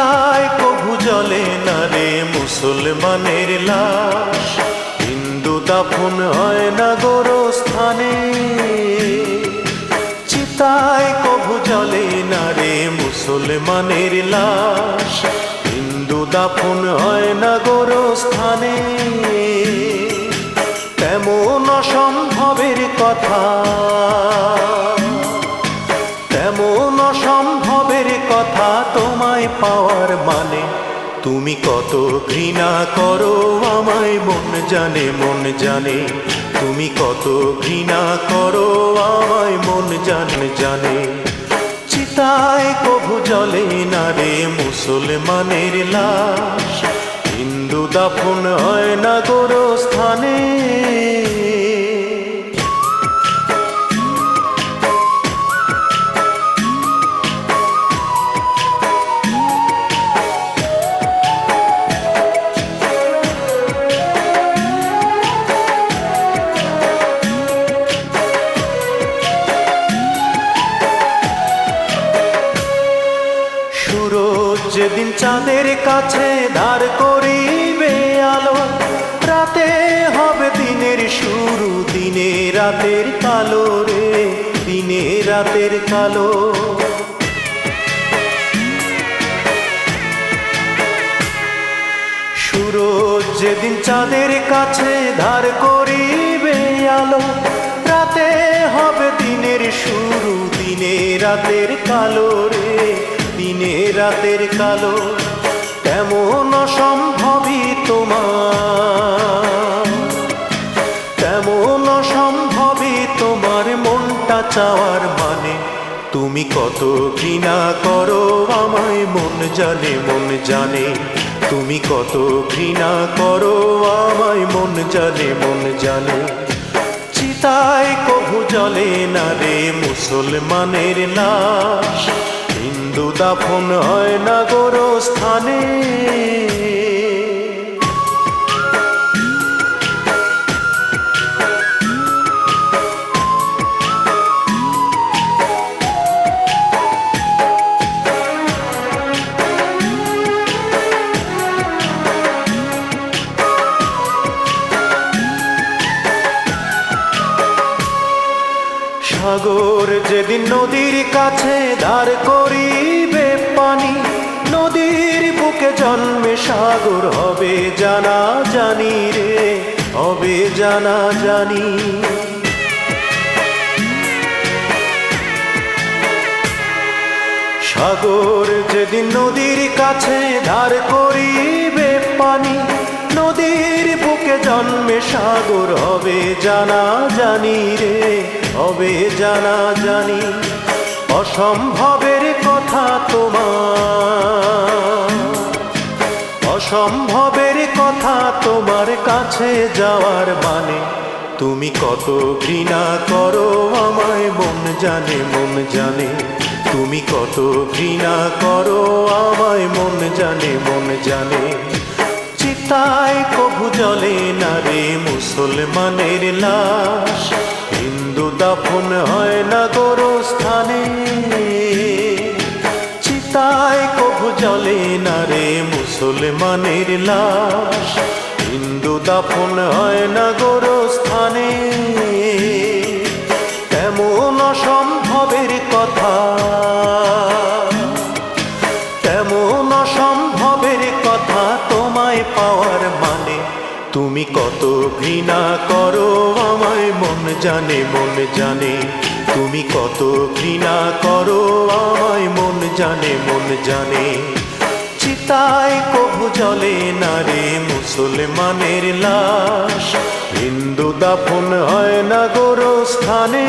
চিতায় কভু জলে না রে মুসলমানের লাশ। হিন্দু দাফন হয় না গোরস্থানে। চিতায় কভু জলে না রে মুসলমানের লাশ। হিন্দু দাফন হয় না গোরস্থানে। তেমন অসম্ভবের কথা তুমি কত ঘৃণা করো আমায়, মন জানে মন জানে। তুমি কত ঘৃণা করো আমায়, মন জানে জানে। চিতায় কভু জলে না রে মুসলমানের লাশ। হিন্দু দাফন হয় না গোরস্থানে। সুরজ যেদিন চাঁদের কাছে ধার করিবে আলো, রাতে হবে দিনের শুরু, দিনে রাতের কালো রে, দিনে রাতের কালো। সুরজ যেদিন চাঁদের কাছে ধার করিবে আলো, রাতে হবে দিনের শুরু, দিনে রাতের কালো রে। রাতের কালো, তেমন অসম্ভবই তোমার। তেমন অসম্ভবই তোমার মনটা চাওয়ার মানে তুমি কত ঘৃণা করো, আমায় মন জানে মন জানে। তুমি কত ঘৃণা করো, আমায় মন জানে মন জানে। চিতায় কভু জলে না রে, মুসলমানের লাশ। হিন্দু দাফন হয় না গোরস্থানে সাগর যেদিন নদীর কাছে ধার করিবে পানি, নদীর বুকে জন্মে সাগর হবে জানা জানি রে, হবে জানা জানি। সাগর যেদিন নদীর কাছে ধার করিবে পানি নদীর বুকে জন্মে সাগর হবে জানা জানি রে, হবে জানা জানি অসম্ভবের কথা তোমার, অসম্ভবের কথা তোমার কাছে যাওয়ার মানে তুমি কত ঘৃণা করো আমায়, মন জানে মন জানে। তুমি কত ঘৃণা করো আমায়, মন জানে মন জানে। চিতায় জলে না রে মুসলমানের লাশ। হিন্দু দাফন হয় না গোরস্থানে। চিতায় কভু জলে না রে মুসলমানের লাশ। হিন্দু দাফন হয় না গোরস্থানে। তেমন অসম্ভবের কথা। তেমন অসম্ভবের কথা তোমায় পাওয়ার মানে তুমি কত ঘৃণা করো আমায়, মন জানে মন জানে। তুমি কত ঘৃণা করো আমায়, মন জানে মন জানে। চিতায় কভু জলে না রে মুসলমানের লাশ। হিন্দু দাফন হয় না গোরস্থানে।